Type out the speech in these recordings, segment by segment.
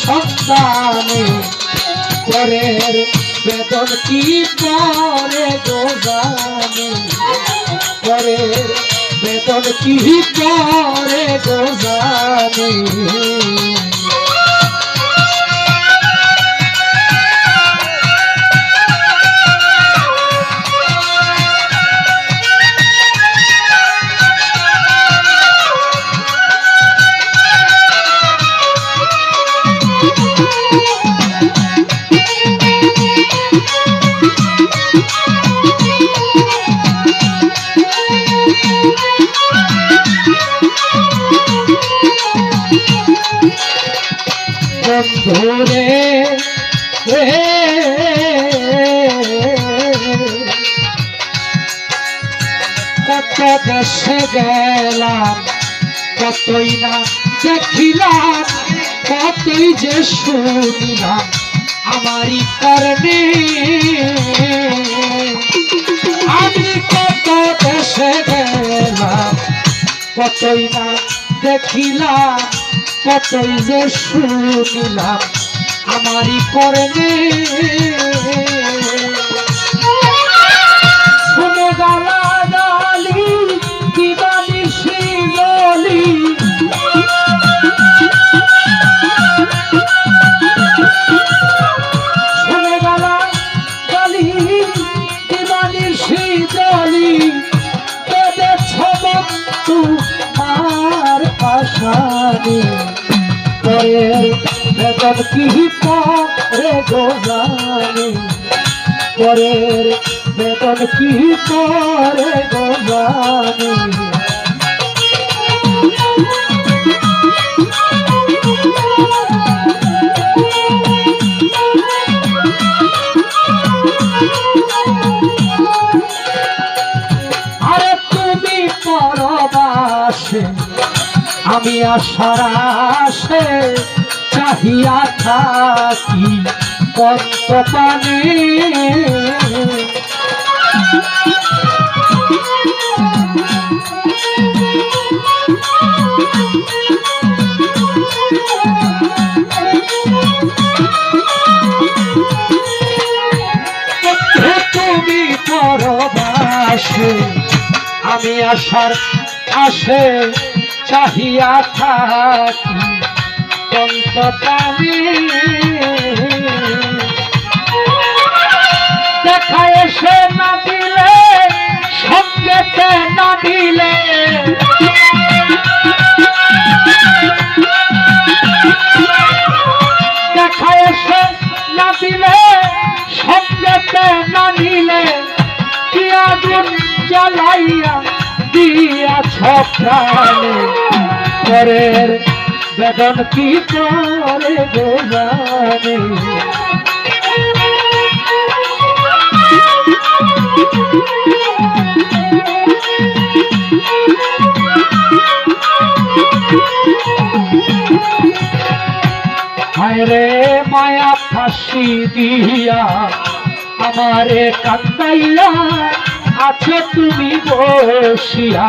সন্তানে পরের বেতন কি পরে গোজানে পরের বেতন কি পরে গোজানে বন্ধুরে রে কত দেশে গেলাম, কতই না দেখিলাম, কতই যে শুনিলাম আমারই কারণে। আমি কত দেশে গেলাম, কতই না দেখিলাম কতই যে শুনিলাম আমারই শুনে গালা পরের বেতন কি পরে গোজানি পরের বেতন কি পরে গোজানি আমি আশার আসে চাহিয়া থাকি কত পানে তুমি পরবাসে আমি আশার আসে চাহিয়া থাকি। কন্তপানি দেখা এসে না দিলে সঙ্গেতে না দিলে। দেখা এসে না দিলে সঙ্গেতে না নিলে। কি আগুন জ্বালাইয়া দিয়াছ প্রাণে। পরের বেদন কি করে গোজানে রে মায়া ফাঁসি দিয়া আমারে কান্দাইয়া আছো তুমি বসিয়া।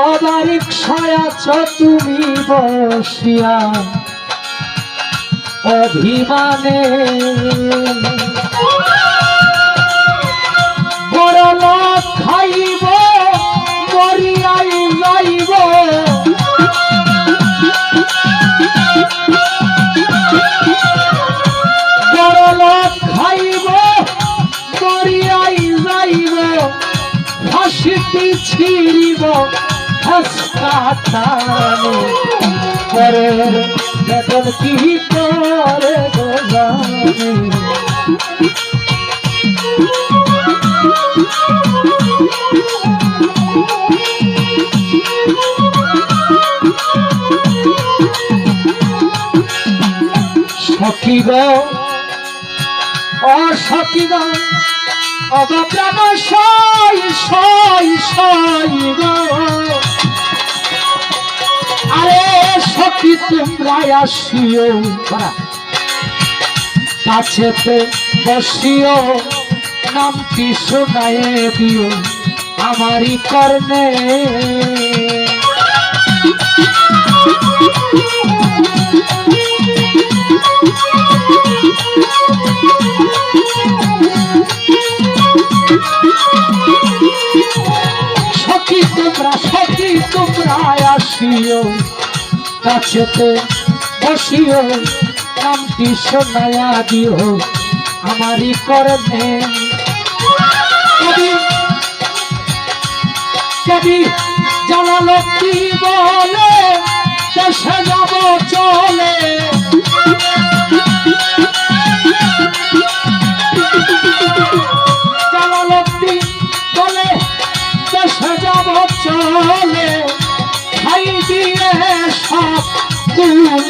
কান্দাইয়া অবারিক ছায়াছ তুমি বসিয়া। অভিমানে। বড় খাইব মরিয়াই যাইব বড় খাইব মরিয়াই ছিড়িব। হাসকা টানে পরের বেতন কি করে সখী গো ও গো অগপ্রাণ সই সই সই গো। সখী তোমরা আসিও। কাছেতে বসিও, নামটি শোনায় দিও আমারই কর্ণে। সখী তোমরা সখী তোমরা আসিও। কাছেতে বসিও নামটি শোনায়া দিও আমারই করে কবি জানালো কি বলে? চলে।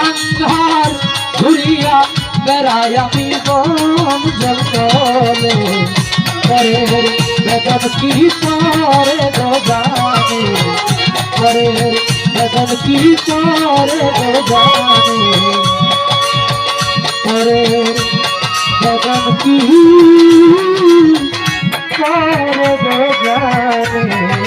আন্ধার ঘুরিয়া বেড়াই আমি বন জঙ্গলে। করে বেতন কি করে দোগানে করে বেতন কি করে দোগানে করে বেতন কি করে দোগানে